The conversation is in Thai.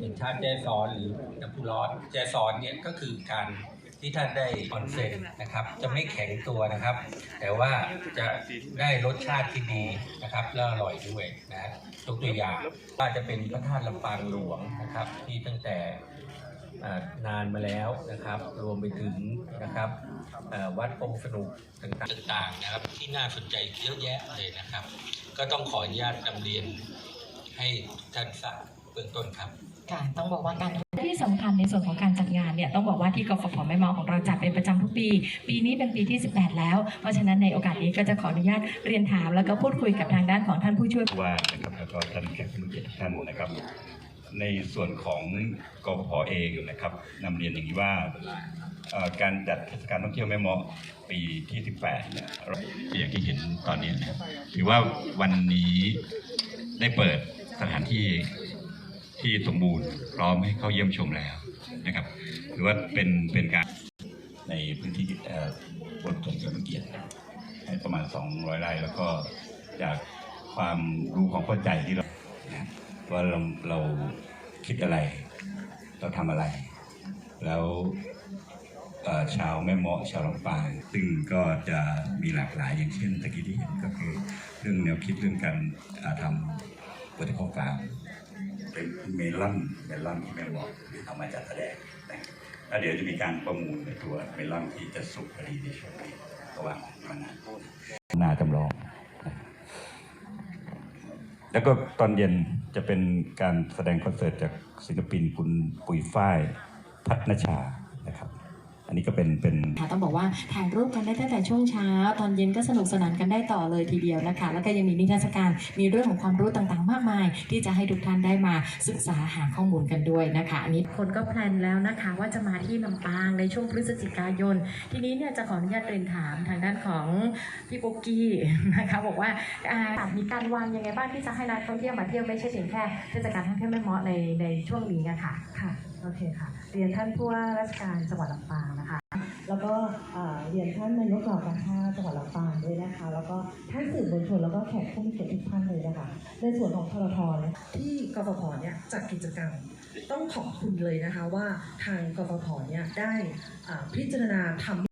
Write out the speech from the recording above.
อย่งชาติแจ้ซ้อนหรือน้ำพุร้อนแจ้ซ้อนเนี่ยก็คือการที่ท่านได้ออนเซ็นนะครับ จะไม่แข็งตัวนะครับ แต่ว่าจะได้รสชาติที่ดีนะครับและอร่อยด้วยนะยกตัวอย่างว่าจะเป็นพระธาตุลำปางหลวงนะครับ ที่ตั้งแต่นานมาแล้วนะครับ รวมไปถึงนะครับวัดองค์สนุกต่างๆนะครับ ที่น่าสนใจเยอะแยะเลยนะครับ ก็ต้องขออนุญาตนำเรียนให้ท่านทราบเบื้องต้นครับ ค่ะต้องบอกว่าการที่สำคัญในส่วนของการจัดงานเนี่ยต้องบอกว่าที่กฟผแม่เมาของเราจัดเป็นประจำทุกปี ปีนี้เป็นปีที่ 18 แล้ว เพราะฉะนั้นในโอกาสนี้ก็จะขออนุญาตเรียนถาม แล้วก็พูดคุยกับทางด้านของท่านผู้ช่วยว่านะครับแล้วก็ท่านแขกผู้มีเกียรติทุกท่านนะครับ ในส่วนของกพพเองนะครับนำเรียนอย่างนี้ว่าเอ่อการจัดเทศกาลท่องเที่ยวแม่เมาะปีที่ 18เนี่ยเราอย่างที่เห็นตอนนี้นะครับถือว่าวันนี้ได้เปิดสถานที่ ที่สมบูรณ์พร้อมให้เข้าเยี่ยมชมแล้วนะครับถือว่าเป็นเป็นการในพื้นที่บนถนนเฉลิมพระเกียรติให้ประมาณ 200ไร่แล้วก็จากความรู้ความเข้าใจที่เรานะว่าเราเราคิดอะไร เราทำอะไร แล้วชาวแม่เมาะชาวลำปางซึ่งก็จะมีหลากหลายอย่างเช่นตะกี้ที่เห็นก็คือเรื่องแนวคิดเรื่องการทำวัตถุข้อฟาร เป็นเมลอนเมลอนที่แม่เมาะที่ทำมาจากแสดงนะแล้วเดี๋ยวจะมีการประมูลในตัวเมลอนที่จะสุกพอดีในช่วงนี้ระหว่างวันนั้นนาจำลอง แล้วก็ตอนเย็นจะเป็นการแสดงคอนเสิร์ตจากศิลปินคุณปุ๋ยฝ้ายพัฒนชานะครับ อันนี้ก็เป็นเป็นค่ะต้องบอกว่าถ่ายรูปกันได้ตั้งแต่ช่วงเช้า ตอนเย็นก็สนุกสนานกันได้ต่อเลยทีเดียวนะคะ แล้วก็ยังมีนิทรรศการมีเรื่องของความรู้ต่างๆ มากมาย ที่จะให้ทุกท่านได้มาศึกษาหาข้อมูลกันด้วยนะคะอันนี้คนก็แพลนแล้วนะคะ ว่าจะมาที่ลำปางในช่วงพฤศจิกายน ทีนี้เนี่ยจะขออนุญาตเรียนถามทางด้านของพี่ปุ๊กกี้นะคะบอกว่าอ่ามีการวางยังไงบ้างที่จะให้นักท่องเที่ยวมาเที่ยวไม่ใช่เพียงแค่เทศกาลท่องเที่ยวแม่เมาะในในช่วงนี้อะค่ะค่ะ โอเคค่ะ เรียนท่านผู้ว่าราชการจังหวัดลำปางนะคะ แล้วก็เรียนท่านนายกเหล่าการท่าจังหวัดลำปางด้วยนะคะ แล้วก็ท่านสื่อมวลชนแล้วก็แขกผู้มีเกียรติทุกท่านเลยนะคะ ในส่วนของทรทเนี่ยที่กฟผเนี่ยจัดกิจกรรมต้องขอบคุณเลยนะคะว่าทางกฟผเนี่ยได้พิจารณาทำ